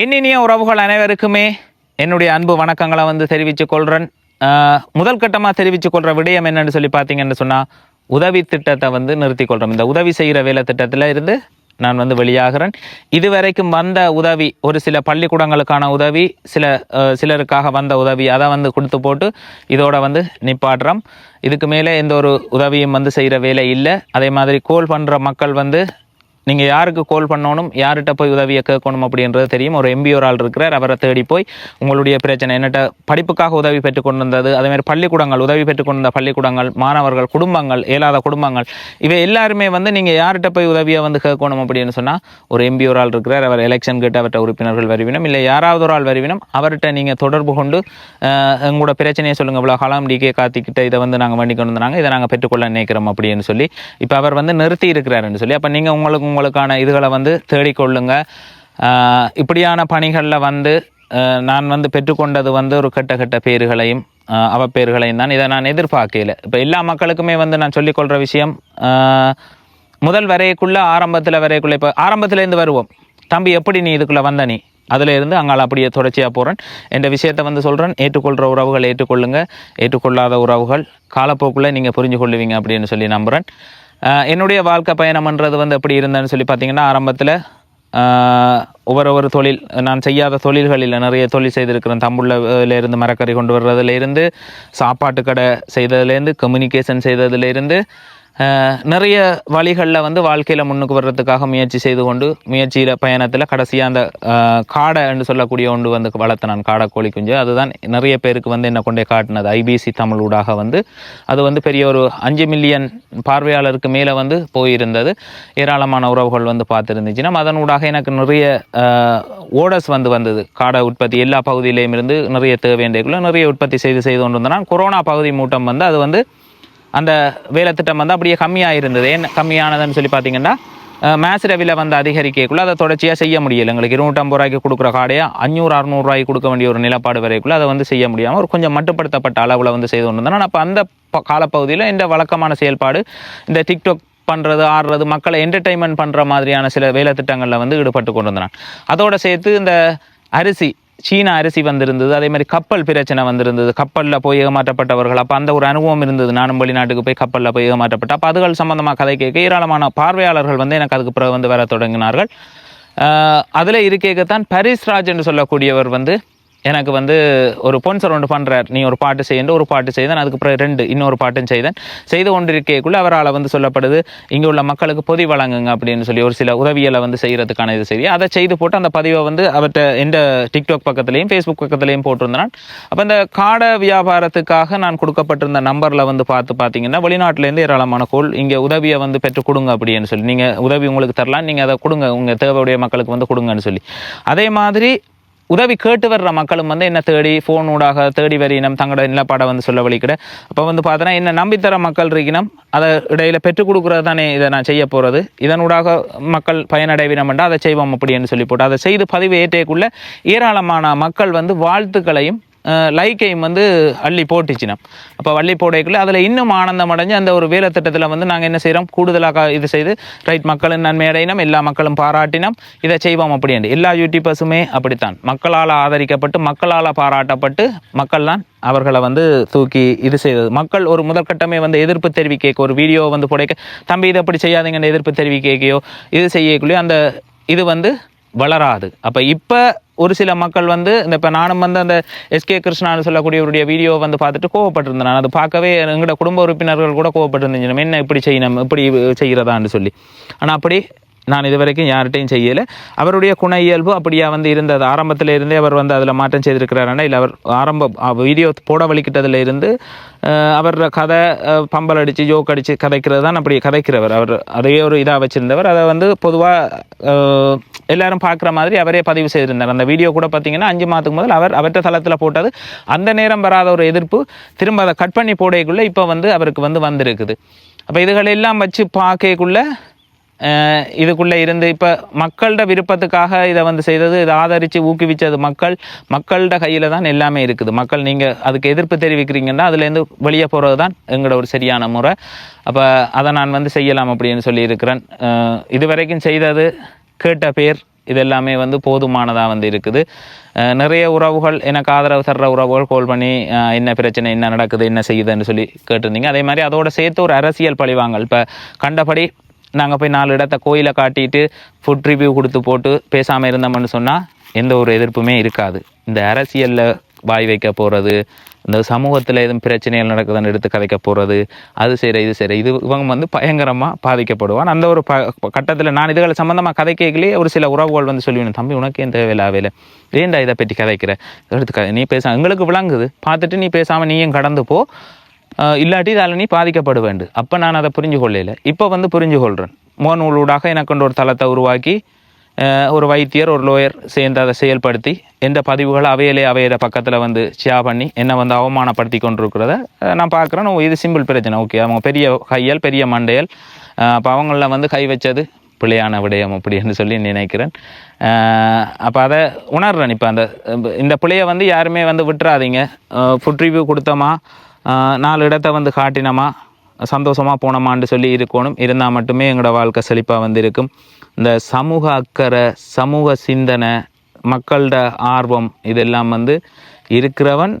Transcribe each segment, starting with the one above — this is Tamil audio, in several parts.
என்னினிய உறவுகள் அனைவருக்குமே என்னுடைய அன்பு வணக்கங்களை வந்து தெரிவித்துக் கொள்கிறேன் முதல் கட்டமாக தெரிவித்துக் கொள்கிற விடயம் என்னன்னு சொல்லி பார்த்தீங்கன்னு சொன்னால் உதவி திட்டத்தை வந்து நிறுத்தி கொள்கிறோம் இந்த உதவி செய்கிற வேலை திட்டத்தில் இருந்து நான் வந்து வெளியாகிறேன். இதுவரைக்கும் வந்த உதவி ஒரு சில பள்ளிக்கூடங்களுக்கான உதவி சில சிலருக்காக வந்த உதவி அதை வந்து கொடுத்து போட்டு இதோட வந்து நிப்பாடுறோம் இதுக்கு மேலே எந்த ஒரு உதவியும் வந்து செய்கிற வேலை இல்லை. அதே மாதிரி கோல் பண்ணுற மக்கள் வந்து நீங்கள் யாருக்கு கால் பண்ணணும் யார்கிட்ட போய் உதவியை கேட்கணும் அப்படின்றது தெரியும். ஒரு எம்பி ஒரு ஆள் இருக்கிறார் அவரை தேடி போய் உங்களுடைய பிரச்சனை என்னட்ட படிப்புக்காக உதவி பெற்றுக் கொண்டு வந்தது பள்ளிக்கூடங்கள் உதவி பெற்றுக் கொண்டிருந்த பள்ளிக்கூடங்கள் மாணவர்கள் குடும்பங்கள் இயலாத குடும்பங்கள் இவை எல்லாருமே வந்து நீங்கள் யார்கிட்ட போய் உதவியை வந்து கேட்கணும் அப்படின்னு சொன்னால் ஒரு எம்பி ஒரு ஆள் இருக்கிறார் அவர் எலெக்ஷன் கேட்டு அவர்கிட்ட உறுப்பினர்கள் வருவினம் இல்லை யாராவது ஒரு ஆள் வருவினம் அவர்கிட்ட நீங்கள் தொடர்பு கொண்டு எங்களோட பிரச்சனையை சொல்லுங்கள் இவ்வளோ காலம் டிகே காத்திக்கிட்ட இதை வந்து நாங்கள் வண்டி கொண்டு வந்தாங்க இதை நாங்கள் பெற்றுக்கொள்ள நினைக்கிறோம் அப்படின்னு சொல்லி இப்போ அவர் வந்து நிறுத்தி இருக்கிறாருன்னு சொல்லி அப்போ நீங்கள் உங்களுக்கு உங்களுக்கான இதுகளை வந்து தேடிக்கொள்ளுங்க. இப்படியான பணிகளில் வந்து நான் வந்து பெற்றுக்கொண்டது வந்து ஒரு கெட்ட கெட்ட பேர்களையும் அவப்பேர்களையும் தான். இதை நான் எதிர்பார்க்கல. இப்போ எல்லா மக்களுக்குமே வந்து நான் சொல்லிக்கொள்கிற விஷயம் முதல் வரையக்குள்ளே ஆரம்பத்தில் வரையக்குள்ளே இப்போ ஆரம்பத்துலேருந்து வருவோம். தம்பி எப்படி நீ இதுக்குள்ளே வந்த நீ? அதில் இருந்து அங்கால அப்படியே தொடர்ச்சியாக போகிறேன் என்ற விஷயத்தை வந்து சொல்கிறேன் ஏற்றுக்கொள்கிற உறவுகள் ஏற்றுக்கொள்ளுங்க. ஏற்றுக்கொள்ளாத உறவுகள் காலப்போக்கில் நீங்கள் புரிஞ்சு கொள்ளுவீங்க அப்படின்னு சொல்லி நம்புகிறேன் என்னுடைய வாழ்க்கை பயணம்ன்றது வந்து எப்படி இருந்தேன்னு சொல்லி பார்த்தீங்கன்னா ஆரம்பத்தில் ஒவ்வொரு ஒரு தொழில் நான் செய்யாத தொழில்களில் நிறைய தொழில் செய்திருக்கிறேன். தம்புள்ள இருந்து மரக்கறி கொண்டு வர்றதுலேருந்து சாப்பாட்டு கடை செய்ததுலேருந்து கம்யூனிகேஷன் செய்ததுலேருந்து நிறைய வழிகளில் வந்து வாழ்க்கையில் முன்னுக்கு வர்றதுக்காக முயற்சி செய்து கொண்டு முயற்சியில் பயணத்தில் கடைசியாக அந்த காடை என்று சொல்லக்கூடிய ஒன்று வந்து வளர்த்த நான் காடை கோழி குஞ்சு. அதுதான் நிறைய பேருக்கு வந்து என்ன கொண்டே காட்டினது. ஐபிசி தமிழ் ஊடாக வந்து அது வந்து பெரிய ஒரு அஞ்சு மில்லியன் பார்வையாளருக்கு மேலே வந்து போயிருந்தது. ஏராளமான உறவுகள் வந்து பார்த்துருந்துச்சுன்னா அதன் ஊடாக எனக்கு நிறைய ஓடர்ஸ் வந்து வந்தது. காடை உற்பத்தி எல்லா பகுதியிலையும் இருந்து நிறைய தேவையண்டைக்குள்ளே நிறைய உற்பத்தி செய்து செய்து கொண்டு வந்தேன்னா கொரோனா பகுதி மூட்டம் வந்து அது வந்து அந்த வேலை திட்டம் வந்து அப்படியே கம்மியாக இருந்தது ஏன் கம்மியானதுன்னு சொல்லி பார்த்தீங்கன்னா மேசிர விலை வந்து அதிகரிக்கக்குள்ள அதை தொடர்ச்சியாக செய்ய முடியல. எங்களுக்கு இருநூற்றம்பது ரூபாய்க்கு கொடுக்குற காடையை அஞ்சூறு அறநூறுவாய்க்கு கொடுக்க வேண்டிய ஒரு நிலப்பாடு வரைக்குள்ள அதை வந்து செய்ய முடியாமல் ஒரு கொஞ்சம் மட்டுப்படுத்தப்பட்ட அளவில் வந்து செய்து கொண்டு இருந்தேன் அப்போ அந்த ப- காலப்பகுதியில் இந்த வழக்கமான செயல்பாடு இந்த டிக்டாக் பண்ணுறது ஆடுறது மக்களை என்டர்டைன்மெண்ட் பண்ணுற மாதிரியான சில வேலை திட்டங்களில் வந்து ஈடுபட்டு கொண்டு வந்தேன் அதோட சேர்த்து இந்த அரிசி சீன அரிசி வந்திருந்தது அதே மாதிரி கப்பல் பிரச்சனை வந்திருந்தது. கப்பலில் போய் ஏமாற்றப்பட்டவர்கள் அப்போ அந்த ஒரு அனுபவம் இருந்தது. நானும் வெளிநாட்டுக்கு போய் கப்பலில் போய் ஏமாற்றப்பட்ட அப்போ அதுகள் சம்பந்தமாக கதை கேட்க ஏராளமான பார்வையாளர்கள் வந்து எனக்கு அதுக்கு பிறகு வந்து வர தொடங்கினார்கள். அதில் இருக்கேக்கத்தான் பரிஸ்ராஜ் என்று சொல்லக்கூடியவர் வந்து எனக்கு வந்து ஒரு பொன்சர் ஒன்று பண்ணுறார் நீ ஒரு பாட்டு செய்யணும் ஒரு பாட்டு செய்தேன். அதுக்கு ரெண்டு இன்னொரு பாட்டும் செய்தேன். செய்து கொண்டிருக்கக்குள்ள அவரால் வந்து சொல்லப்படுது இங்கே உள்ள மக்களுக்கு பொதி வழங்குங்க அப்படின்னு சொல்லி ஒரு சில உதவியலை வந்து செய்கிறதுக்கான இது செய்தி. அதை செய்து போட்டு அந்த பதிவை வந்து அவர்கிட்ட எந்த டிக்டாக் பக்கத்துலேயும் ஃபேஸ்புக் பக்கத்துலேயும் போட்டிருந்தான். அப்போ இந்த காடை வியாபாரத்துக்காக நான் கொடுக்கப்பட்டிருந்த நம்பரில் வந்து பார்த்து பார்த்தீங்கன்னா வெளிநாட்டிலேருந்து ஏராளமான கோல் இங்கே உதவியை வந்து பெற்று கொடுங்க அப்படின்னு சொல்லி நீங்கள் உதவி உங்களுக்கு தரலாம் நீங்கள் அதை கொடுங்க உங்கள் தேவையுடைய மக்களுக்கு வந்து கொடுங்கன்னு சொல்லி. அதே மாதிரி உதவி கேட்டு வர்ற மக்களும் வந்து என்ன தேடி ஃபோன் ஊடாக தேடி வரையினம் தங்களோட நிலப்பாடை வந்து சொல்ல வழிக்கிட. அப்போ வந்து பார்த்தோன்னா என்ன நம்பித்தர மக்கள் இருக்கணும் அதை இடையில பெற்றுக் கொடுக்குறது தானே இதை நான் செய்ய போகிறது இதனூடாக மக்கள் பயனடைவினம்ன்றா அதை செய்வோம் அப்படின்னு சொல்லி போட்டு அதை செய்து பதிவு ஏற்றக்குள்ள ஏராளமான மக்கள் வந்து வாழ்த்துக்களையும் லைக்கையும் வந்து அள்ளி போட்டுச்சினம் அப்போ வள்ளி போடைக்குள்ள அதில் இன்னும் ஆனந்தம் அடைஞ்சு அந்த ஒரு வேலை திட்டத்தில் வந்து நாங்கள் என்ன செய்கிறோம் கூடுதலாக இது செய்து ரைட் மக்களின் நன்மை அடையினோம் எல்லா மக்களும் பாராட்டினோம் இதை செய்வோம் அப்படின்னு எல்லா யூடியூபர்ஸுமே அப்படித்தான். மக்களால் ஆதரிக்கப்பட்டு மக்களால் பாராட்டப்பட்டு மக்கள் தான் அவர்களை வந்து தூக்கி இது செய்தது. மக்கள் ஒரு முதற்கட்டமே வந்து எதிர்ப்பு தெரிவிக்க ஒரு வீடியோ வந்து புடைக்க தம்பி இதை அப்படி செய்யாதீங்கன்னு எதிர்ப்பு தெரிவிக்கையோ இது செய்யக்குள்ளேயோ அந்த இது வந்து வளராது. அப்போ இப்போ ஒரு சில மக்கள் வந்து இந்த இப்போ நானும் வந்து அந்த எஸ்கே கிருஷ்ணான்னு சொல்லக்கூடியவருடைய வீடியோ வந்து பார்த்துட்டு கோவப்பட்டிருந்தேன். நான் அது பார்க்கவே எங்களோட குடும்ப உறுப்பினர்கள் கூட கோவப்பட்டிருந்துச்சு என்ன இப்படி செய்யணும் இப்படி செய்கிறதான்னு சொல்லி. ஆனால் அப்படி நான் இது வரைக்கும் யார்கிட்டையும் செய்யலை. அவருடைய குண இயல்பு அப்படியா வந்து இருந்தது. ஆரம்பத்தில் இருந்தே அவர் வந்து அதில் மாற்றம் செய்திருக்கிறாரா இல்லை அவர் ஆரம்ப வீடியோ போட வலிக்கிட்டதுல இருந்து அவரோட கதை பம்பல் அடித்து ஜோக் அடித்து கதைக்கிறது தான் அப்படி கதைக்கிறவர். அவர் அதையே ஒரு இதாக வச்சுருந்தவர். அதை வந்து பொதுவாக எல்லாரும் பார்க்குற மாதிரி அவரே பதிவு செய்திருந்தார். அந்த வீடியோ கூட பார்த்தீங்கன்னா அஞ்சு மாதத்துக்கு முதல் அவர் அவற்ற தளத்தில் போட்டது. அந்த நேரம் வராத ஒரு எதிர்ப்பு திரும்ப அதை கட் பண்ணி போடையக்குள்ளே இப்போ வந்து அவருக்கு வந்து வந்திருக்குது. அப்போ இதுகளெல்லாம் வச்சு பார்க்கக்குள்ளே இதுக்குள்ளே இருந்து இப்போ மக்களோட விருப்பத்துக்காக இதை வந்து செய்தது இதை ஆதரித்து ஊக்குவிச்சது மக்கள் மக்களோட கையில் தான் எல்லாமே இருக்குது. மக்கள் நீங்கள் அதுக்கு எதிர்ப்பு தெரிவிக்கிறீங்கன்னா அதுலேருந்து வெளியே போகிறது தான் எங்களோட ஒரு சரியான முறை. அப்போ அதை நான் வந்து செய்யலாம் அப்படின்னு சொல்லியிருக்கிறேன். இது வரைக்கும் இதுவரைக்கும் செய்தது கேட்ட பேர் இதெல்லாமே வந்து போதுமானதாக வந்து இருக்குது. நிறைய உறவுகள் எனக்கு ஆதரவு தர்ற உறவுகள் கால் பண்ணி என்ன பிரச்சனை என்ன நடக்குது என்ன செய்யுதுன்னு சொல்லி கேட்டிருந்தீங்க. அதே மாதிரி அதோட சேர்த்து ஒரு அரசியல் பழிவாங்கல். இப்போ கண்டபடி நாங்கள் போய் நாலு இடத்த கோயிலை காட்டிட்டு ஃபுட் ரிவ்யூ கொடுத்து போட்டு பேசாமல் இருந்தோம்னு சொன்னால் எந்த ஒரு எதிர்ப்புமே இருக்காது. இந்த அரசியலில் வாய் வைக்க போகிறது இந்த சமூகத்தில் எதுவும் பிரச்சனைகள் நடக்குதுன்னு எடுத்து கதைக்க போகிறது அது சரி இது சரி இது இவங்க வந்து பயங்கரமாக பாதிக்கப்படுவான். அந்த ஒரு ப கட்டத்தில் நான் இதுகளை சம்மந்தமாக கதை கேட்கலையே ஒரு சில உறவுகள் வந்து சொல்லுவேன் தம்பி உனக்கு ஏன் தேவையில்ல வேலை ஏன்டா இதை பற்றி கதைக்கிற? எடுத்து கதை நீ பேச எங்களுக்கு விளங்குது. பார்த்துட்டு நீ பேசாமல் நீயும் கடந்து போ. இல்லாட்டி இதால் நீ பாதிக்கப்பட வேண்டும் அப்போ நான் அதை புரிஞ்சு கொள்ளல இப்போ வந்து புரிஞ்சு கொள்கிறேன் உள்ளூடாக எனக்கு ஒரு தளத்தை உருவாக்கி ஒரு வைத்தியர் ஒரு லோயர் சேர்ந்து அதை செயல்படுத்தி எந்த பதிவுகளை அவையிலே அவையிற பக்கத்தில் வந்து ஷேர் பண்ணி என்னை வந்து அவமானப்படுத்தி கொண்டிருக்கிறத நான் பார்க்குறேன். இது சிம்பிள் பிரச்சனை. ஓகே அவங்க பெரிய கையல் பெரிய மண்டையல் அப்போ அவங்கள வந்து கை வச்சது பிள்ளையான விடயம் அப்படின்னு சொல்லி நினைக்கிறேன். அப்போ அதை உணர்றேன். இப்போ அந்த இந்த பிள்ளையை வந்து யாருமே வந்து விட்டுறாதீங்க. ஃபுட் ரிவ்யூ கொடுத்தோமா? நாலு இடத்த வந்து காட்டினோமா? சந்தோஷமாக போனோமான்னு சொல்லி இருக்கணும். இருந்தால் மட்டுமே எங்களோட வாழ்க்கை செழிப்பாக வந்து இருக்கும் இந்த சமூக அக்கறை சமூக சிந்தனை மக்களோட ஆர்வம் இதெல்லாம் வந்து இருக்கிறவன்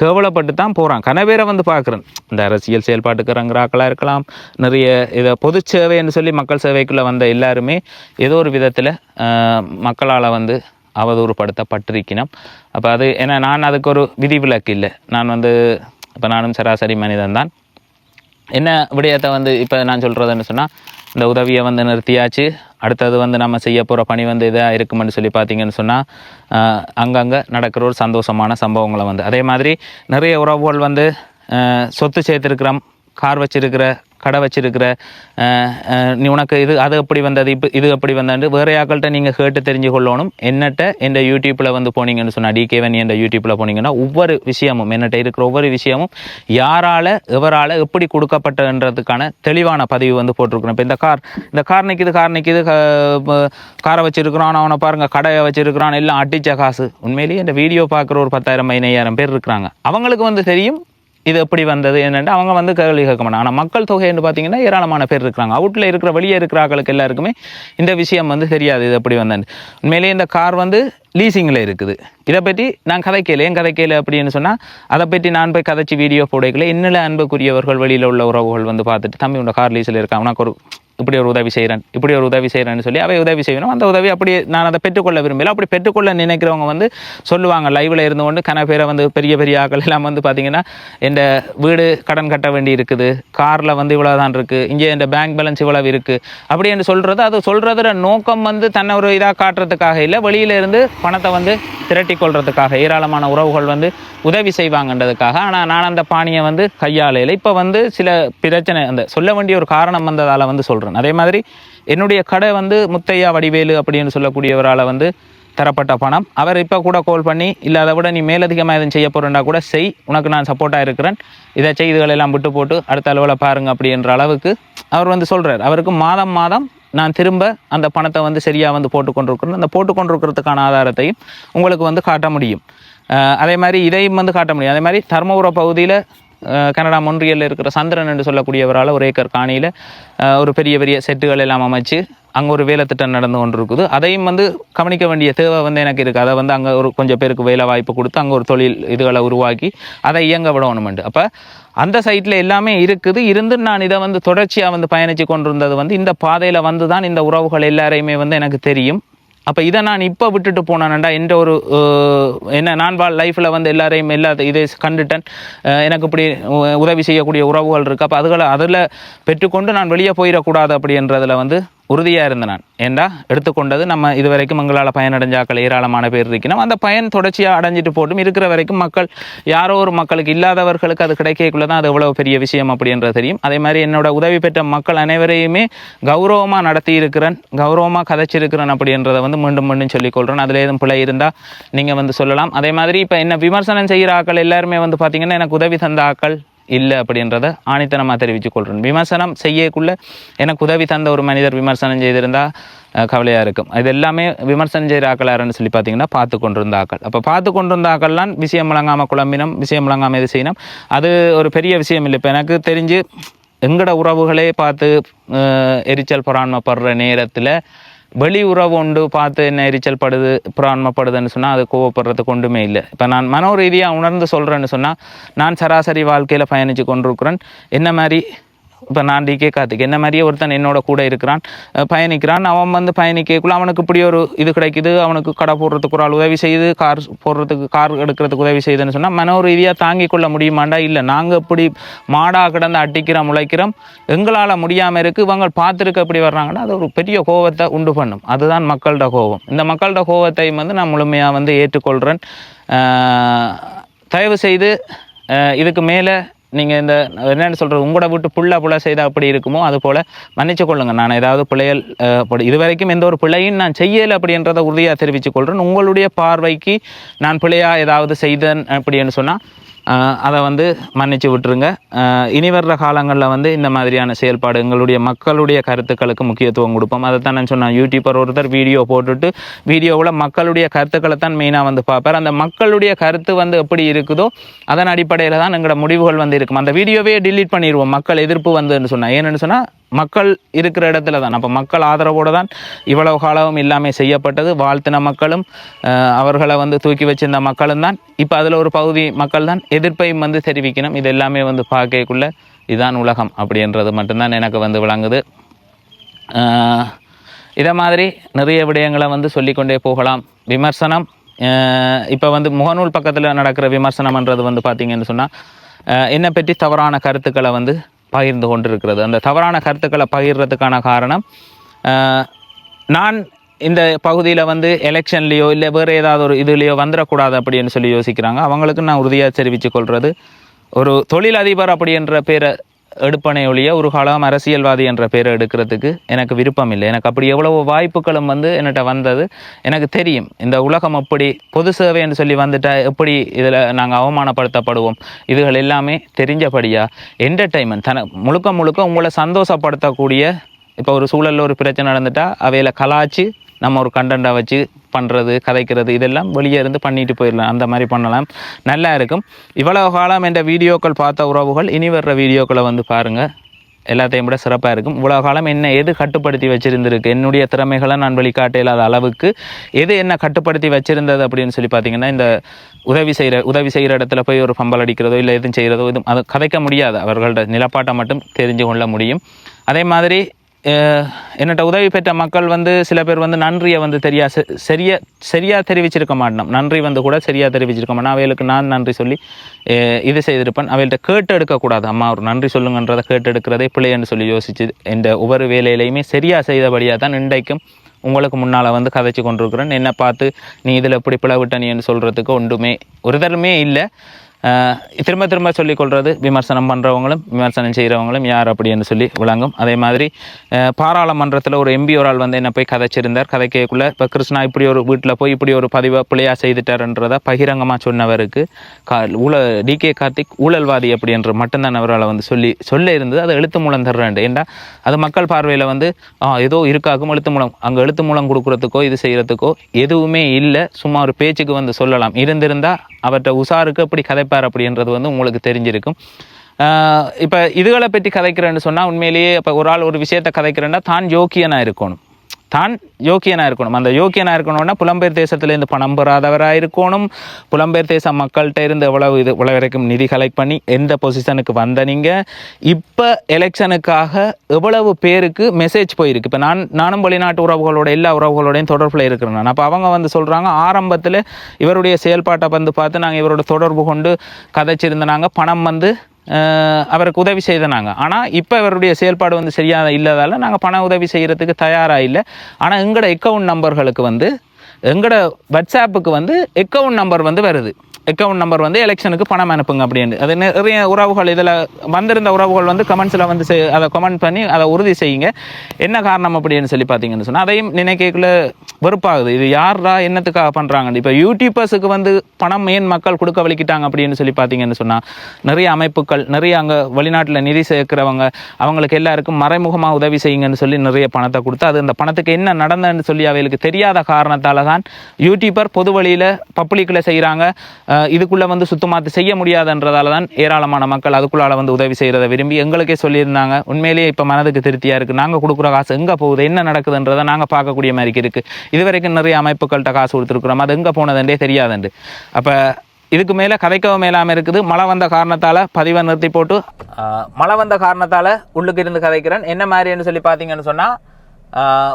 கேவலப்பட்டு தான் போகிறான் கனவேரை வந்து பார்க்குறேன். இந்த அரசியல் செயல்பாட்டுக்கு ரங்கராக்களாக இருக்கலாம். நிறைய இதை பொது சேவைன்னு சொல்லி மக்கள் சேவைக்குள்ளே வந்த எல்லாருமே ஏதோ ஒரு விதத்தில் மக்களால் வந்து அவதூறுபடுத்தப்பட்டிருக்கணும் அப்போ அது ஏன்னா நான் அதுக்கு ஒரு விதிவிலக்கு இல்லை. நான் வந்து இப்போ நானும் சராசரி மனிதன் தான் என்ன விடயத்தை வந்து இப்போ நான் சொல்கிறதுன்னு சொன்னால் இந்த உதவியை வந்து நிறுத்தியாச்சு. அடுத்தது வந்து நம்ம செய்ய போகிற பணி வந்து இதாக இருக்குமென்னு சொல்லி பார்த்தீங்கன்னு சொன்னால் அங்கங்கே நடக்கிற ஒரு சந்தோஷமான சம்பவங்களை வந்து. அதே மாதிரி நிறைய உறவுகள் வந்து சொத்து சேர்த்துருக்கிறோம் கார் வச்சுருக்கிற கடை வச்சிருக்கிற நீ உனக்கு இது அது எப்படி வந்தது இப்போ இது எப்படி வந்தது வேறு யாக்கள்கிட்ட நீங்கள் கேட்டு தெரிஞ்சு கொள்ளணும் என்னட்ட எந்த யூடியூப்பில் வந்து போனீங்கன்னு சொன்னால் டிகேவன் என்ற யூடியூப்பில் போனீங்கன்னா ஒவ்வொரு விஷயமும் என்னட்ட இருக்கிற ஒவ்வொரு விஷயமும் யாரால் எவரால் எப்படி கொடுக்கப்பட்டதுன்றதுக்கான தெளிவான பதிவு வந்து போட்டிருக்கிறோம் இப்போ இந்த கார் இந்த கார் நிற்கிது கார் நிற்கிது காரை வச்சிருக்கிறான் அவனை பாருங்க கடையை வச்சிருக்கிறான் எல்லாம் அடித்த காசு. உண்மையிலேயே இந்த வீடியோ பார்க்குற ஒரு பத்தாயிரம் பதினையாயிரம் பேர் இருக்கிறாங்க. அவங்களுக்கு வந்து தெரியும் இது எப்படி வந்தது என்னென்று அவங்க வந்து கேள்வி கேட்க மாட்டாங்க. ஆனால் மக்கள் தொகைன்னு பார்த்தீங்கன்னா ஏராளமான பேர் இருக்கிறாங்க. அவுட்டில் இருக்கிற வெளியே இருக்கிறாக்களுக்கு எல்லாருக்குமே இந்த விஷயம் வந்து தெரியாது இது எப்படி வந்தது உண்மையிலேயே இந்த கார் வந்து லீசிங்கில் இருக்குது. இதை பற்றி நான் கதைக்கல. ஏன் கதைக்கல அப்படின்னு சொன்னால் அதை பற்றி நான் போய் கதைச்சி வீடியோ போடைக்கல. என்னில் அன்புக்குரியவர்கள் வெளியில் உள்ள உறவுகள் வந்து பார்த்துட்டு தம்பி உன்னோட கார் லீஸில் இருக்கான். உனக்கு ஒரு இப்படி ஒரு உதவி செய்கிறேன் இப்படி ஒரு உதவி செய்கிறேன்னு சொல்லி அவை உதவி செய்யணும். அந்த உதவி அப்படி நான் அதை பெற்றுக்கொள்ள விரும்பல. அப்படி பெற்றுக்கொள்ள நினைக்கிறவங்க வந்து சொல்லுவாங்க லைவில் இருந்து கொண்டு கன பேரை வந்து பெரிய பெரிய ஆக்கள் எல்லாம் வந்து பார்த்தீங்கன்னா இந்த வீடு கடன் கட்ட வேண்டி இருக்குது காரில் வந்து இவ்வளோ தான் இருக்குது இங்கே இந்த பேங்க் பேலன்ஸ் இவ்வளவு இருக்குது அப்படி என்று சொல்கிறது அது சொல்கிறதுல நோக்கம் வந்து தன்னை ஒரு இதாக காட்டுறதுக்காக இல்லை வெளியில இருந்து பணத்தை வந்து திரட்டி கொள்றதுக்காக ஏராளமான உறவுகள் வந்து உதவி செய்வாங்கன்றதுக்காக. ஆனால் நான் அந்த பாணியை வந்து கையாளையில் இப்போ வந்து சில பிரச்சனை அந்த சொல்ல வேண்டிய ஒரு காரணம் வந்ததால் வந்து சொல்கிறேன் அதே மாதிரி என்னுடைய கடை வந்து முத்தையா வடிவேலு அப்படின்னு சொல்லக்கூடியவரால் வந்து தரப்பட்ட பணம். அவர் இப்போ கூட கால் பண்ணி இல்லை அதை விட நீ மேலதிகமாக எதுவும் செய்ய போகிறேன்னா கூட செய். உனக்கு நான் சப்போர்ட்டாக இருக்கிறேன். இதை செய்திகள் எல்லாம் விட்டு போட்டு அடுத்த அளவில் பாருங்க அப்படின்ற அளவுக்கு அவர் வந்து சொல்கிறார் அவருக்கு மாதம் மாதம் நான் திரும்ப அந்த பணத்தை வந்து சரியாக வந்து போட்டு கொண்டிருக்கிறேன். அந்த போட்டு கொண்டிருக்கிறதுக்கான ஆதாரத்தையும் உங்களுக்கு வந்து காட்ட முடியும். அதே மாதிரி இதையும் வந்து காட்ட முடியும். அதே மாதிரி தர்மபுர பகுதியில் கனடா மொன்றியலில் இருக்கிற சந்திரன் என்று சொல்லக்கூடியவரால் ஒரு ஏக்கர் காணியில் ஒரு பெரிய பெரிய செட்டுகள் எல்லாம் அமைச்சு அங்கே ஒரு வேலை திட்டம் நடந்து கொண்டு இருக்குது அதையும் வந்து கவனிக்க வேண்டிய தேவை வந்து எனக்கு இருக்குது அதை வந்து அங்கே ஒரு கொஞ்சம் பேருக்கு வேலை வாய்ப்பு கொடுத்து அங்கே ஒரு தொழில் இதுகளை உருவாக்கி அதை இயங்க விடணுமெண்டு அப்போ அந்த சைட்டில் எல்லாமே இருக்குது. இருந்து நான் இதை வந்து தொடர்ச்சியாக வந்து பயணித்து கொண்டிருந்தது வந்து இந்த பாதையில் வந்து தான் இந்த உறவுகள் எல்லாரையுமே வந்து எனக்கு தெரியும். அப்போ இதை நான் இப்போ விட்டுட்டு போனேன்டா என்ற ஒரு என்ன நான் வாழ் லைஃப்பில் வந்து எல்லாரையும் எல்லா இதை கண்டுட்டேன். எனக்கு இப்படி உ- உதவி செய்யக்கூடிய உறவுகள் இருக்குது அப்போ அதுகளை அதில் பெற்றுக்கொண்டு நான் வெளியே போயிடக்கூடாது அப்படின்றதில் வந்து உறுதியாக இருந்த நான். ஏண்டா? எடுத்துக்கொண்டது நம்ம இது வரைக்கும் எங்களால் பயனடைஞ்சாக்கள் ஏராளமான பேர் இருக்கணும் அந்த பயன் தொடர்ச்சியாக அடைஞ்சிட்டு போட்டும் இருக்கிற வரைக்கும் மக்கள் யாரோ ஒரு மக்களுக்கு இல்லாதவர்களுக்கு அது கிடைக்கக்குள்ள தான் அது எவ்வளோ பெரிய விஷயம் அப்படின்றது தெரியும். அதே மாதிரி என்னோட உதவி பெற்ற மக்கள் அனைவரையுமே கௌரவமாக நடத்தி இருக்கிறேன் கௌரவமாக கதைச்சிருக்கிறேன் அப்படின்றத வந்து மீண்டும் மீண்டும் சொல்லிக்கொள்கிறேன் அதில் ஏதும் பிழை இருந்தால் நீங்கள் வந்து சொல்லலாம். அதே மாதிரி இப்போ என்ன விமர்சனம் செய்கிற ஆக்கள் எல்லாருமே வந்து பார்த்திங்கன்னா எனக்கு உதவி தந்த ஆக்கள் இல்லை அப்படின்றத ஆணித்தனமாக தெரிவித்துக் கொள்கிறேன் விமர்சனம் செய்யக்குள்ள எனக்கு உதவி தந்த ஒரு மனிதர் விமர்சனம் செய்திருந்தால் கவலையாக இருக்கும். இது எல்லாமே விமர்சனம் செய்கிற ஆக்கள் யாருன்னு சொல்லி பார்த்தீங்கன்னா பார்த்து கொண்டிருந்த ஆக்கள். அப்போ பார்த்து கொண்டிருந்த ஆக்கள்லாம் விஷயம் விளங்காமல் குழம்பினம் விஷயம் விளங்காமல் இது செய்யணும் அது ஒரு பெரிய விஷயம் இல்லை. இப்போ எனக்கு தெரிஞ்சு எங்களோட உறவுகளே பார்த்து எரிச்சல் பொறாண்மைப்படுற நேரத்தில் வெளி உறவு உண்டு பார்த்து என்ன எரிச்சல் படுது புறாண்மைப்படுதுன்னு சொன்னால் அது கோவப்படுறதுக்கு ஒன்றுமே இல்லை. இப்போ நான் மனோ ரீதியாக உணர்ந்து சொல்கிறேன்னு சொன்னால் நான் சராசரி வாழ்க்கையில் பயணித்து கொண்டிருக்கிறேன். என்ன மாதிரி? இப்போ நான் டிகே கார்த்திக். என்ன மாதிரியே ஒருத்தன் என்னோட கூட இருக்கிறான் பயணிக்கிறான். அவன் வந்து பயணிக்கக்குள்ள அவனுக்கு இப்படி ஒரு இது கிடைக்குது. அவனுக்கு கடை போடுறதுக்கு ஒரு ஆள் உதவி செய்யுது கார் போடுறதுக்கு கார் எடுக்கிறதுக்கு உதவி செய்யுதுன்னு சொன்னால் மனோ ரீதியாக தாங்கிக் கொள்ள முடியுமாண்டா? இல்லை. நாங்கள் இப்படி மாடாக கிடந்து அடிக்கிறோம் முளைக்கிறோம். எங்களால் முடியாமல் இருக்கு. இவங்க பார்த்துருக்க இப்படி வர்றாங்கன்னா அது ஒரு பெரிய கோவத்தை உண்டு பண்ணும். அதுதான் மக்கள்கிட்ட கோபம். இந்த மக்களோட கோவத்தை வந்து நான் முழுமையாக வந்து ஏற்றுக்கொள்கிறேன் தயவு செய்து இதுக்கு மேலே நீங்கள் இந்த என்னென்னு சொல்கிறது உங்களோட விட்டு புள்ள புள்ள செய்தால் அப்படி இருக்குமோ அது போல் மன்னிச்சு கொள்ளுங்க. நான் ஏதாவது பிள்ளைகள் அஹ், அப்படி இதுவரைக்கும் எந்த ஒரு பிள்ளையும் நான் செய்யலை அப்படின்றத உறுதியாக தெரிவித்துக் கொள்கிறேன் உங்களுடைய பார்வைக்கு நான் பிள்ளையாக ஏதாவது செய்தேன் அப்படின்னு சொன்னால் அதை வந்து மன்னிச்சு விட்டுருங்க. இனி வர்ற காலங்களில் வந்து இந்த மாதிரியான செயல்பாடு எங்களுடைய மக்களுடைய கருத்துக்களுக்கு முக்கியத்துவம் கொடுப்போம். அதை தான் நான் சொன்னேன். யூடியூபர் ஒருத்தர் வீடியோ போட்டுட்டு வீடியோவில் மக்களுடைய கருத்துக்களை தான் மெயினாக வந்து பார்ப்பார். அந்த மக்களுடைய கருத்து வந்து எப்படி இருக்குதோ அதன் அடிப்படையில் தான் எங்களோட முடிவுகள் வந்து இருக்கும். அந்த வீடியோவே டிலீட் பண்ணிடுவோம் மக்கள் எதிர்ப்பு வந்துன்னு சொன்னால் ஏன்னு சொன்னால் மக்கள் இருக்கிற இடத்துல தான். அப்போ மக்கள் ஆதரவோடு தான் இவ்வளவு காலமும் எல்லாமே செய்யப்பட்டது. வாழ்த்தின மக்களும் அவர்களை வந்து தூக்கி வச்சிருந்த மக்களும் தான். இப்போ அதில் ஒரு பகுதி மக்கள் தான் எதிர்ப்பையும் வந்து தெரிவிக்கணும். இது எல்லாமே வந்து பார்க்கக்குள்ள இதுதான் உலகம் அப்படின்றது மட்டும்தான் எனக்கு வந்து விளங்குது. இதை மாதிரி நிறைய விடயங்களை வந்து சொல்லிக்கொண்டே போகலாம். விமர்சனம் இப்போ வந்து முகநூல் பக்கத்தில் நடக்கிற விமர்சனம்ன்றது வந்து பார்த்தீங்கன்னு சொன்னால் என்னை பற்றி தவறான கருத்துக்களை வந்து பகிர்ந்து கொண்டிருக்கிறது. அந்த தவறான கருத்துக்களை பகிர்றதுக்கான காரணம் நான் இந்த பகுதியில் வந்து எலெக்ஷன்லேயோ இல்லை வேறு ஏதாவது ஒரு இதுலேயோ வந்துடக்கூடாது அப்படின்னு சொல்லி யோசிக்கிறாங்க. அவங்களுக்கு நான் உறுதியாக தெரிவித்துக் கொள்வது ஒரு தொழிலதிபர் அப்படின்ற பேரை எடுப்பனை ஒழிய ஒரு காலம் அரசியல்வாதி என்ற பேரை எடுக்கிறதுக்கு எனக்கு விருப்பம் இல்லை. எனக்கு அப்படி எவ்வளவு வாய்ப்புகளும் வந்து என்னட்ட வந்தது. எனக்கு தெரியும் இந்த உலகம் அப்படி பொது சேவைன்னு சொல்லி வந்துட்டா எப்படி இதில் நாங்கள் அவமானப்படுத்தப்படுவோம்? இதுகள் எல்லாமே தெரிஞ்சபடியா? என்டர்டைன்மெண்ட் தன முழுக்க முழுக்க உங்களை சந்தோஷப்படுத்தக்கூடிய இப்போ ஒரு சூழலில் ஒரு பிரச்சனை நடந்துட்டா அவையில் கலாய்ச்சி நம்ம ஒரு கண்டென்ட்டை வச்சு பண்ணுறது கதைக்கிறது இதெல்லாம் வெளியே இருந்து பண்ணிட்டு போயிடலாம். அந்த மாதிரி பண்ணலாம். நல்லா இருக்கும். இவ்வளவு காலம் என்ற வீடியோக்கள் பார்த்த உறவுகள் இனி வர்ற வீடியோக்களை வந்து பாருங்கள் எல்லாத்தையும் விட சிறப்பாக இருக்கும். இவ்வளோ காலம் என்ன எது கட்டுப்படுத்தி வச்சிருந்திருக்கு? என்னுடைய திறமைகளை நான் வெளிக்காட்ட இல்லாத அளவுக்கு எது என்ன கட்டுப்படுத்தி வச்சிருந்தது அப்படின்னு சொல்லி பார்த்தீங்கன்னா இந்த உதவி செய்கிற உதவி செய்கிற இடத்துல போய் ஒரு பம்பல் அடிக்கிறதோ இல்லை எதுவும் செய்கிறதோ இது அது கதைக்க முடியாது. அவர்களோட நிலப்பாட்டை மட்டும் தெரிஞ்சு கொள்ள முடியும். அதே மாதிரி என்னட்ட உதவி பெற்ற மக்கள் வந்து சில பேர் வந்து நன்றியை வந்து தெரியா சரியா சரியாக தெரிவிச்சிருக்க மாட்டோம் நன்றி வந்து கூட சரியாக தெரிவிச்சிருக்க மாட்டோம் அவைகளுக்கு நான் நன்றி சொல்லி இது செய்திருப்பேன். அவைகள்ட்ட கேட்டு எடுக்கக்கூடாது அம்மா ஒரு நன்றி சொல்லுங்கன்றதை கேட்டு எடுக்கிறதே பிள்ளைன்னு சொல்லி யோசிச்சு இந்த ஒவ்வொரு வேலையிலையுமே சரியாக செய்தபடியாக தான் இன்றைக்கும் உங்களுக்கு முன்னால் வந்து கதைச்சு கொண்டிருக்கிறேன். என்னை பார்த்து நீ இதில் எப்படி பிளவிட்ட நீன்னு சொல்கிறதுக்கு ஒன்றுமே ஒரு தரமே இல்லை. திரும்ப திரும்ப சொல்லிக் கொள்வது விமர்சனம் பண்ணுறவங்களும் விமர்சனம் செய்கிறவங்களும் யார் அப்படின்னு சொல்லி விளங்கும். அதே மாதிரி பாராளுமன்றத்தில் ஒரு எம்பி ஒரு ஆள் வந்து என்ன போய் கதைச்சிருந்தார். கதைக்கக்குள்ள இப்போ கிருஷ்ணா இப்படி ஒரு வீட்டில் போய் இப்படி ஒரு பதிவை பிள்ளையாக செய்துட்டார்ன்றதை பகிரங்கமாக சொன்னவருக்கு கா ஊழ டிகே கார்த்திக் ஊழல்வாதி அப்படின்ற மட்டும்தான் அவரால் வந்து சொல்லி சொல்ல இருந்தது. அது எழுத்து மூலம் தர்றேன். ஏன்டா அது மக்கள் பார்வையில் வந்து ஏதோ இருக்காக்கும் எழுத்து மூலம் அங்கே எழுத்து மூலம் கொடுக்குறதுக்கோ இது செய்கிறதுக்கோ எதுவுமே இல்லை. சும்மா ஒரு பேச்சுக்கு வந்து சொல்லலாம். இருந்திருந்தால் அவற்றை உஷாருக்கு அப்படி கதைப்ப இருப்பார் அப்படின்றது வந்து உங்களுக்கு தெரிஞ்சிருக்கும். இப்போ இதுகளை பற்றி கதைக்கிறேன்னு சொன்னால் உண்மையிலேயே இப்போ ஒரு ஆள் ஒரு விஷயத்தை கதைக்கிறேன்னா தான் யோக்கியனாக இருக்கணும். தான் யோக்கியனாக இருக்கணும். அந்த யோக்கியனாக இருக்கணும்னா புலம்பெயர் தேசத்துலேருந்து பணம் பெறாதவராக இருக்கணும். புலம்பெயர் தேச மக்கள்கிட்ட இருந்து எவ்வளவு இது இவ்வளோ வரைக்கும் நிதி கலெக்ட் பண்ணி எந்த பொசிஷனுக்கு வந்த நீங்கள் இப்போ எலெக்ஷனுக்காக எவ்வளவு பேருக்கு மெசேஜ் போயிருக்கு? இப்போ நான் நானும் வெளிநாட்டு உறவுகளோட எல்லா உறவுகளோடையும் தொடர்பில் இருக்கிறேன் நான். அப்போ அவங்க வந்து சொல்கிறாங்க ஆரம்பத்தில் இவருடைய செயல்பாட்டை வந்து பார்த்து நாங்கள் இவரோட தொடர்பு கொண்டு கதைச்சிருந்தனாங்க பணம் வந்து அவருக்கு உதவி செய்தனாங்க ஆனால் இப்போ இவருடைய செயல்பாடு வந்து சரியாக இல்லாதால நாங்கள் பண உதவி செய்கிறதுக்கு தயாராக இல்லை. ஆனால் எங்களோட அக்கௌண்ட் நம்பர்களுக்கு வந்து எங்களோட வாட்ஸ்அப்புக்கு வந்து அக்கௌண்ட் நம்பர் வந்து வருது. அக்கௌண்ட் நம்பர் வந்து எலெக்ஷனுக்கு பணம் அனுப்புங்க அப்படின்னு அது நிறைய உறவுகள் இதில் வந்திருந்த உறவுகள் வந்து கமெண்ட்ஸில் வந்து அதை கமெண்ட் பண்ணி அதை உறுதி செய்யுங்க. என்ன காரணம் அப்படின்னு சொல்லி பார்த்தீங்கன்னு சொன்னால் அதையும் நினைக்கக்குள்ள வெறுப்பாகுது. இது யாரா என்னத்துக்காக பண்ணுறாங்க இப்போ யூடியூபர்ஸுக்கு வந்து பணம் ஏன் மக்கள் கொடுக்க வலிக்கிட்டாங்க அப்படின்னு சொல்லி பார்த்தீங்கன்னு சொன்னால் நிறைய அமைப்புகள் நிறைய அங்கே வெளிநாட்டில் நிதி சேர்க்கிறவங்க அவங்களுக்கு எல்லாருக்கும் மறைமுகமாக உதவி செய்யுங்கன்னு சொல்லி நிறைய பணத்தை கொடுத்து அது அந்த பணத்துக்கு என்ன நடந்ததுன்னு சொல்லி அவைகளுக்கு தெரியாத காரணத்தால் தான் யூடியூபர் பொது வழியில் பப்ளிக்கில் செய்கிறாங்க இதுக்குள்ளே வந்து சுத்தமாத்து செய்ய முடியாதுன்றதால தான் ஏராளமான மக்கள் அதுக்குள்ளால வந்து உதவி செய்கிறத விரும்பி எங்களுக்கே சொல்லியிருந்தாங்க. உண்மையிலேயே இப்போ மனதுக்கு திருப்தியாக இருக்குது நாங்கள் கொடுக்குற காசு எங்கே போகுது? என்ன நடக்குதுன்றதை நாங்கள் பார்க்கக்கூடிய மாதிரி இருக்கு. இதுவரைக்கும் நிறைய அமைப்புகள்கிட்ட காசு கொடுத்துருக்குறோம். அது எங்கே போனதுன்றே தெரியாதுண்டு. அப்போ இதுக்கு மேலே கதைக்கவும் மேலாமல் இருக்குது. மழை வந்த காரணத்தால் பதிவை நிறுத்தி போட்டு மழை வந்த காரணத்தால் உள்ளுக்கு இருந்து கதைக்கிறேன். என்ன மாதிரின்னு சொல்லி பார்த்தீங்கன்னு சொன்னால்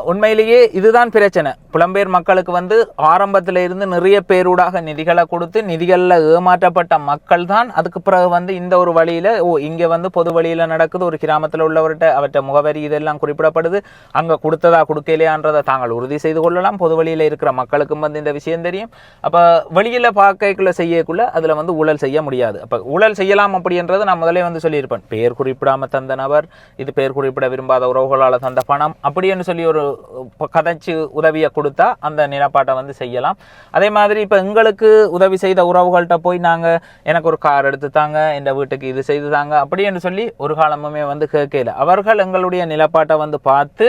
உண்மையிலேயே இதுதான் பிரச்சனை. புலம்பெயர் மக்களுக்கு வந்து ஆரம்பத்தில் இருந்து நிறைய பேரூடாக நிதிகளை கொடுத்து நிதிகளில் ஏமாற்றப்பட்ட மக்கள் தான் அதுக்கு பிறகு வந்து இந்த ஒரு வழியில் ஓ இங்கே வந்து பொது வழியில் நடக்குது ஒரு கிராமத்தில் உள்ளவர்கிட்ட அவர்கிட்ட முகவரி இதெல்லாம் குறிப்பிடப்படுது அங்கே கொடுத்ததா கொடுக்கலையான்றதை தாங்கள் உறுதி செய்து கொள்ளலாம். பொது வழியில் இருக்கிற மக்களுக்கும் வந்து இந்த விஷயம் தெரியும். அப்போ வெளியில் பார்க்கக்குள்ள செய்யக்குள்ள அதில் வந்து ஊழல் செய்ய முடியாது. அப்போ ஊழல் செய்யலாம் அப்படின்றது நான் முதலே வந்து சொல்லியிருப்பேன். பெயர் குறிப்பிடாம தந்த நபர் இது பெயர் குறிப்பிட விரும்பாத உறவுகளால் தந்த பணம் அப்படின்னு சொல்லி ஒரு கதைச்சு உதவியை கொடுத்தா அந்த நிலப்பாட்டை வந்து செய்யலாம். அதே மாதிரி இப்போ எங்களுக்கு உதவி செய்த உறவுகள்கிட்ட போய் நாங்கள் எனக்கு ஒரு கார் எடுத்து தாங்க இந்த வீட்டுக்கு இது செய்து தாங்க அப்படின்னு சொல்லி ஒரு காலமுமே வந்து கேட்கல. அவர்கள் எங்களுடைய நிலப்பாட்டை வந்து பார்த்து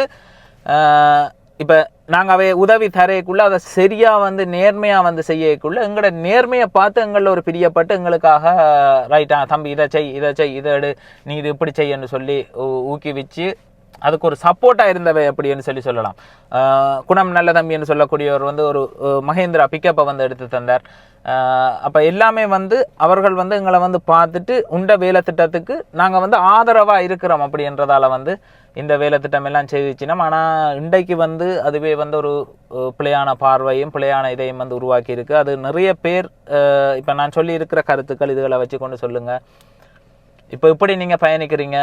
இப்போ நாங்கள் அவை உதவி தரையக்குள்ள அதை சரியாக வந்து நேர்மையாக வந்து செய்யக்குள்ள எங்களோட நேர்மையை பார்த்து எங்களில் ஒரு பிரியப்பட்டு எங்களுக்காக ரைட்டா தம்பி இதை செய் இதை செய் இதை எடு நீ இது இப்படி செய்யன்னு சொல்லி ஊ- ஊக்குவிச்சு அதுக்கு ஒரு சப்போர்ட்டாக இருந்தவை அப்படின்னு சொல்லி சொல்லலாம். குணம் நல்ல தம்பின்னு சொல்லக்கூடியவர் வந்து ஒரு மகேந்திரா பிக்கப்பை வந்து எடுத்து தந்தார். அப்போ எல்லாமே வந்து அவர்கள் வந்து எங்களை வந்து பார்த்துட்டு உண்ட வேலை திட்டத்துக்கு நாங்கள் வந்து ஆதரவாக இருக்கிறோம் அப்படின்றதால வந்து இந்த வேலை திட்டம் எல்லாம் செய்துச்சினோம் ஆனால் இன்றைக்கு வந்து அதுவே வந்து ஒரு பிள்ளையான பிழையான பார்வையும் பிழையான இதையும் வந்து உருவாக்கி இருக்கு அது நிறைய பேர் இப்போ நான் சொல்லி இருக்கிற கருத்துக்கள் இதுகளை வச்சு கொண்டு சொல்லுங்கள் இப்போ இப்படி நீங்கள் பயணிக்கிறீங்க?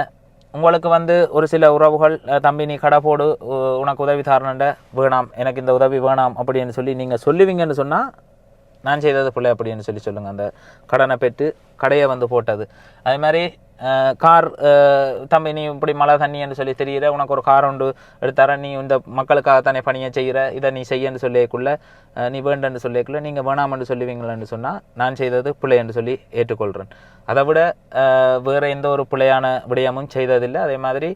உங்களுக்கு வந்து ஒரு சில உறவுகள் தம்பி நீ கடை போடு உ- உனக்கு உதவி தாரணண்ட வேணாம் எனக்கு இந்த உதவி வேணாம் அப்படின்னு சொல்லி நீங்கள் சொல்லுவீங்கன்னு சொன்னால் நான் செய்தது பிள்ளை அப்படின்னு சொல்லி சொல்லுங்கள் அந்த கடனை பெற்று கடையை வந்து போட்டது. அதே மாதிரி கார் தம்பி நீ இப்படி மழை தண்ணின்னு சொல்லி தெரிகிற உனக்கு ஒரு கார் உண்டு எடுத்தார நீ இந்த மக்களுக்காக தானே பணியை செய்கிற இதை நீ செய்யன்னு சொல்லியக்குள்ள நீ வேண்டன்னு சொல்லியக்குள்ள நீங்கள் வேணாமென்று சொல்லுவீங்களன்னு சொன்னால் நான் செய்தது பிள்ளை என்று சொல்லி ஏற்றுக்கொள்கிறேன் அதை விட வேறு எந்த ஒரு பிள்ளையான விடயமும் செய்ததில்லை. அதே மாதிரி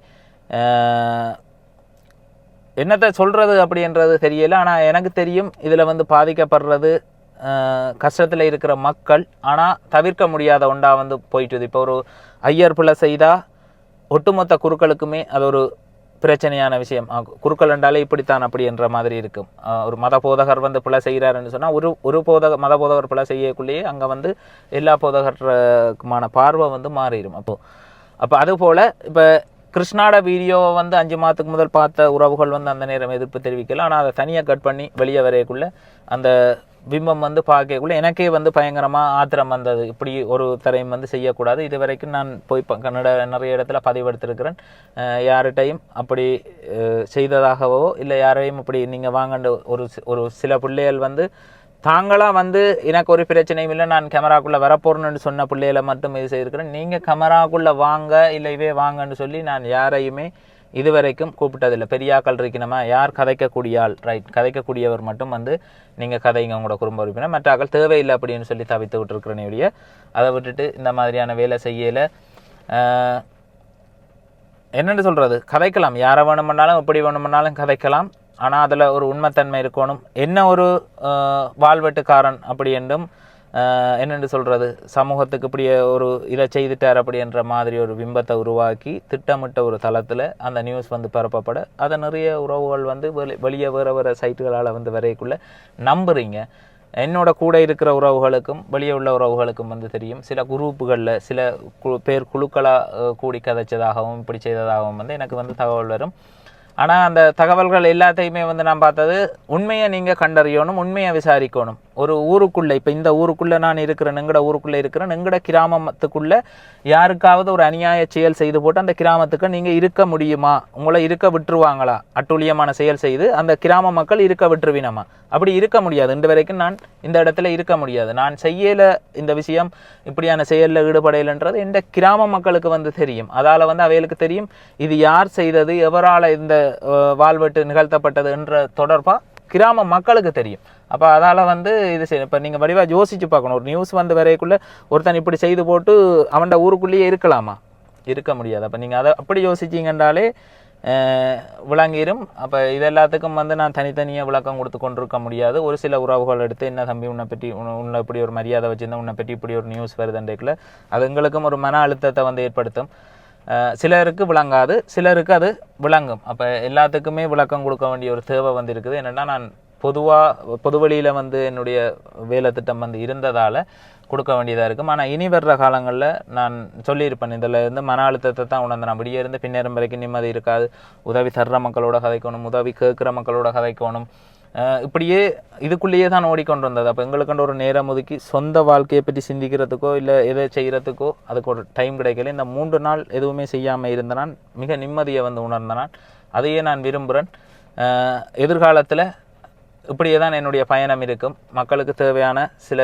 என்னத்தை சொல்கிறது அப்படின்றது தெரியல. ஆனால் எனக்கு தெரியும் இதில் வந்து பாதிக்கப்படுறது கஷ்டத்தில் இருக்கிற மக்கள். ஆனால் தவிர்க்க முடியாத ஒன்றா வந்து போயிட்டுது. இப்போ ஒரு ஐயர் பிள்ளை செய்தா ஒட்டுமொத்த குருக்களுக்குமே அது ஒரு பிரச்சனையான விஷயம். குருக்கள் என்றாலே இப்படித்தான் அப்படி என்ற மாதிரி இருக்கும். ஒரு மத போதகர் வந்து பிழை செய்கிறாருன்னு சொன்னால் ஒரு ஒரு போதக மத போதகர் பிழை செய்யக்குள்ளேயே அங்கே வந்து எல்லா போதகருக்குமான பார்வை வந்து மாறிடும். அப்போது அப்போ அதுபோல் இப்போ கிருஷ்ணாட வீடியோவை வந்து அஞ்சு மாதத்துக்கு முதல் பார்த்த உறவுகள் வந்து அந்த நேரம் எதிர்ப்பு தெரிவிக்கல. ஆனால் அதை தனியாக கட் பண்ணி வெளியே வரையக்குள்ள அந்த பிம்பம் வந்து பார்க்கக்குள்ள எனக்கே வந்து பயங்கரமாக ஆத்திரம் வந்தது. இப்படி ஒரு தரையும் வந்து செய்யக்கூடாது. இது வரைக்கும் நான் போய் ப- கன்னட நிறைய இடத்துல பதிவெடுத்திருக்கிறேன். யார்கிட்டையும் அப்படி செய்ததாகவோ இல்லை யாரையும் இப்படி நீங்கள் வாங்கண்டு ஒரு ஒரு சில பிள்ளைகள் வந்து தாங்களாக வந்து எனக்கு ஒரு பிரச்சனையும் இல்லை நான் கேமராக்குள்ள வரப்போறேன்னு சொன்ன பிள்ளைகளை மட்டும் இது செய்திருக்கிறேன். நீங்கள் கேமராக்குள்ளே வாங்க இல்லை இவே வாங்கன்னு சொல்லி நான் யாரையுமே இதுவரைக்கும் கூப்பிட்டதில்லை. பெரியாக்கள் இருக்கணுமா யார் கதைக்கக்கூடிய ஆள்? ரைட் கதைக்கக்கூடியவர் மட்டும் வந்து நீங்கள் கதைங்க உங்களோட குடும்ப உறுப்பினர். மற்ற ஆக்கள் தேவையில்லை அப்படின்னு சொல்லி தவித்து விட்டுருக்கிறேனே ஒழிய அதை விட்டுட்டு இந்த மாதிரியான வேலை செய்யலை. என்னென்னு சொல்கிறது கதைக்கலாம். யாரை வேணுமென்னாலும் எப்படி வேணுமென்னாலும் கதைக்கலாம். ஆனால் அதில் ஒரு உண்மைத்தன்மை இருக்கணும். என்ன ஒரு வாழ்வெட்டுக்காரன் அப்படி என்றும் என்னென்று சொல்கிறது சமூகத்துக்கு இப்படி ஒரு இதை செய்துட்டார் அப்படின்ற மாதிரி ஒரு பிம்பத்தை உருவாக்கி திட்டமிட்ட ஒரு தளத்தில் அந்த நியூஸ் வந்து பரப்பப்பட அதை நிறைய உறவுகள் வந்து வெளி வெளியே வேறு வேறு சைட்டுகளால் வந்து வரையக்குள்ளே நம்புறீங்க. என்னோட கூட இருக்கிற உறவுகளுக்கும் வெளியே உள்ள உறவுகளுக்கும் வந்து தெரியும். சில குரூப்புகளில் சில கு பேர் குழுக்களாக கூடி கதைச்சதாகவும் இப்படி செய்ததாகவும் வந்து எனக்கு வந்து தகவல் வரும். ஆனால் அந்த தகவல்கள் எல்லாத்தையுமே வந்து நான் பார்த்தது உண்மையை நீங்கள் கண்டறியணும் உண்மையை விசாரிக்கணும். ஒரு ஊருக்குள்ளே இப்போ இந்த ஊருக்குள்ளே நான் இருக்கிறேன் எங்கட ஊருக்குள்ளே இருக்கிறேன் எங்கட கிராமத்துக்குள்ளே யாருக்காவது ஒரு அநியாய செயல் செய்து போட்டு அந்த கிராமத்துக்கு நீங்கள் இருக்க முடியுமா? உங்களை இருக்க விட்டுருவாங்களா? அட்டூழியமான செயல் செய்து அந்த கிராம மக்கள் இருக்க விட்டுருவினமா? அப்படி இருக்க முடியாது. இன்று வரைக்கும் நான் இந்த இடத்துல இருக்க முடியாது. நான் செய்யலை இந்த விஷயம் இப்படியான செயலில் ஈடுபடையலைன்றது இந்த கிராம மக்களுக்கு வந்து தெரியும். அதால் வந்து அவைகளுக்கு தெரியும் இது யார் செய்தது எவரால் இந்த வாழ்வெட்டு நிகழ்த்தப்பட்டது என்ற தொடர்பாக கிராம மக்களுக்கு தெரியும். அப்போ அதால் வந்து இது செய்ய இப்போ நீங்கள் வடிவாக யோசிச்சு பார்க்கணும். ஒரு நியூஸ் வந்து வரைக்குள்ளே ஒருத்தன் இப்படி செய்து போட்டு அவன்ட ஊருக்குள்ளேயே இருக்கலாமா? இருக்க முடியாது. அப்போ நீங்கள் அதை அப்படி யோசிச்சீங்கன்றாலே விளங்கிடும் அப்போ இது எல்லாத்துக்கும் வந்து நான் தனித்தனியாக விளக்கம் கொடுத்து கொண்டிருக்க முடியாது. ஒரு சில உறவுகள் எடுத்து என்ன தம்பி உன்னை பற்றி உன்னை இப்படி ஒரு மரியாதை வச்சுருந்தா உன்னை பற்றி இப்படி ஒரு நியூஸ் வருதுன்றதுல அது எங்களுக்கும் ஒரு மன அழுத்தத்தை வந்து ஏற்படுத்தும். சிலருக்கு விளங்காது சிலருக்கு அது விளங்கும். அப்போ எல்லாத்துக்குமே விளக்கம் கொடுக்க வேண்டிய ஒரு தேவை வந்து இருக்குது. என்னென்னா நான் பொதுவாக பொதுவெளியில் வந்து என்னுடைய வேலை திட்டம் வந்து இருந்ததால் கொடுக்க வேண்டியதாக இருக்கும். ஆனால் இனி வர்ற காலங்களில் நான் சொல்லியிருப்பேன் இதில் இருந்து மன அழுத்தத்தை தான் உணர்ந்தேன். அப்படியே இருந்து பின்னேறும் வரைக்கும் நிம்மதி இருக்காது. உதவி தர்ற மக்களோட கதைக்கணும் உதவி கேட்குற மக்களோட கதைக்கணும். இப்படியே இதுக்குள்ளேயே தான் ஓடிக்கொண்டு வந்தது. அப்போ எங்களுக்குன்ற ஒரு நேரம் ஒதுக்கி சொந்த வாழ்க்கையை பற்றி சிந்திக்கிறதுக்கோ இல்லை எதை செய்கிறதுக்கோ அதுக்கு ஒரு டைம் கிடைக்கல. இந்த மூன்று நாள் எதுவுமே செய்யாமல் இருந்த நான் மிக நிம்மதியை வந்து உணர்ந்த நான். அதையே நான் விரும்புகிறேன் எதிர்காலத்தில் இப்படியே தான் என்னுடைய பயணம் இருக்கும். மக்களுக்கு தேவையான சில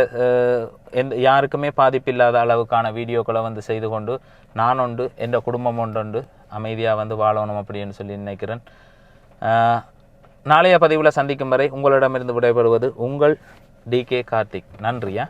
எந்த யாருக்குமே பாதிப்பில்லாத அளவுக்கான வீடியோக்களை வந்து செய்து கொண்டு நான் உண்டு என்ற குடும்பம் ஒன்றுண்டு அமைதியாக வந்து வாழணும் அப்படின்னு சொல்லி நினைக்கிறேன். நாளைய பதிவில் சந்திக்கும் வரை உங்களிடமிருந்து விடைபெறுவது உங்கள் டிகே கார்த்திக். நன்றியா?